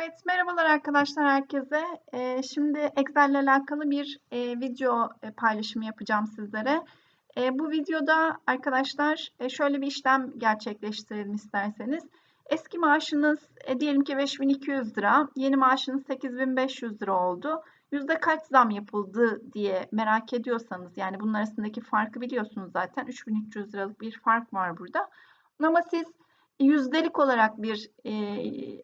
Evet, merhabalar arkadaşlar herkese. Ee, şimdi Excel ile alakalı bir e, video e, paylaşımı yapacağım sizlere. E, bu videoda arkadaşlar e, şöyle bir işlem gerçekleştirelim isterseniz. Eski maaşınız e, diyelim ki 5200 lira, yeni maaşınız 8500 lira oldu. Yüzde kaç zam yapıldı diye merak ediyorsanız yani bunun arasındaki farkı biliyorsunuz zaten 3300 liralık bir fark var burada. Ama siz yüzdelik olarak bir e,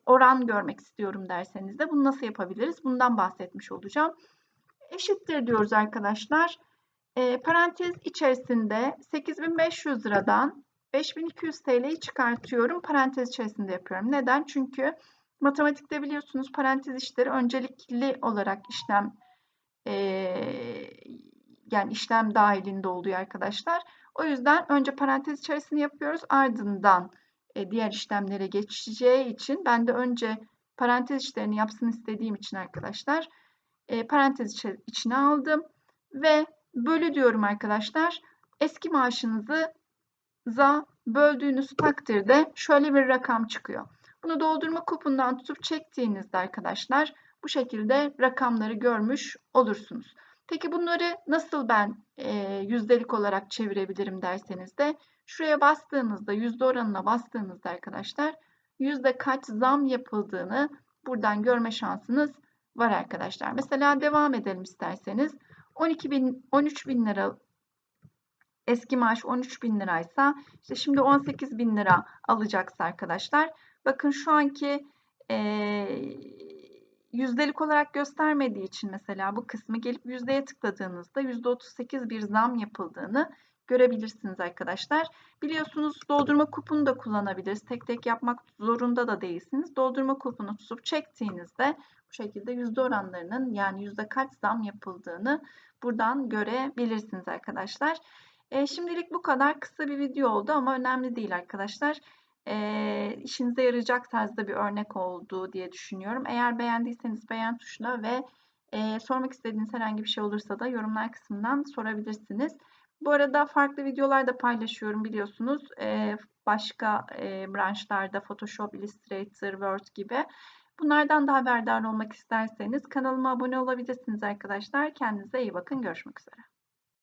oran görmek istiyorum derseniz de bunu nasıl yapabiliriz? Bundan bahsetmiş olacağım. Eşittir diyoruz arkadaşlar. E, parantez içerisinde 8500 liradan 5200 TL'yi çıkartıyorum. Parantez içerisinde yapıyorum. Neden? Çünkü matematikte biliyorsunuz parantez işleri öncelikli olarak işlem e, yani işlem dahilinde oluyor arkadaşlar. O yüzden önce parantez içerisinde yapıyoruz. Ardından e, diğer işlemlere geçeceği için ben de önce parantez işlerini yapsın istediğim için arkadaşlar e, parantez içine aldım ve bölü diyorum arkadaşlar. Eski maaşınızı za böldüğünüz takdirde şöyle bir rakam çıkıyor. Bunu doldurma kupundan tutup çektiğinizde arkadaşlar bu şekilde rakamları görmüş olursunuz. Peki bunları nasıl ben e, yüzdelik olarak çevirebilirim derseniz de Şuraya bastığınızda, yüzde oranına bastığınızda arkadaşlar yüzde kaç zam yapıldığını buradan görme şansınız var arkadaşlar. Mesela devam edelim isterseniz. 12 bin, 13 bin lira eski maaş 13 bin liraysa işte şimdi 18 bin lira alacaksa arkadaşlar. Bakın şu anki e, yüzdelik olarak göstermediği için mesela bu kısmı gelip yüzdeye tıkladığınızda %38 bir zam yapıldığını görebilirsiniz arkadaşlar. Biliyorsunuz doldurma kupunu da kullanabiliriz. Tek tek yapmak zorunda da değilsiniz. Doldurma kupunu tutup çektiğinizde bu şekilde yüzde oranlarının yani yüzde kaç zam yapıldığını buradan görebilirsiniz arkadaşlar. E, şimdilik bu kadar kısa bir video oldu ama önemli değil arkadaşlar. E, işinize yarayacak tarzda bir örnek oldu diye düşünüyorum. Eğer beğendiyseniz beğen tuşuna ve e, sormak istediğiniz herhangi bir şey olursa da yorumlar kısmından sorabilirsiniz. Bu arada farklı videolar da paylaşıyorum biliyorsunuz. Ee, başka e, branşlarda Photoshop, Illustrator, Word gibi. Bunlardan da haberdar olmak isterseniz kanalıma abone olabilirsiniz arkadaşlar. Kendinize iyi bakın. Görüşmek üzere.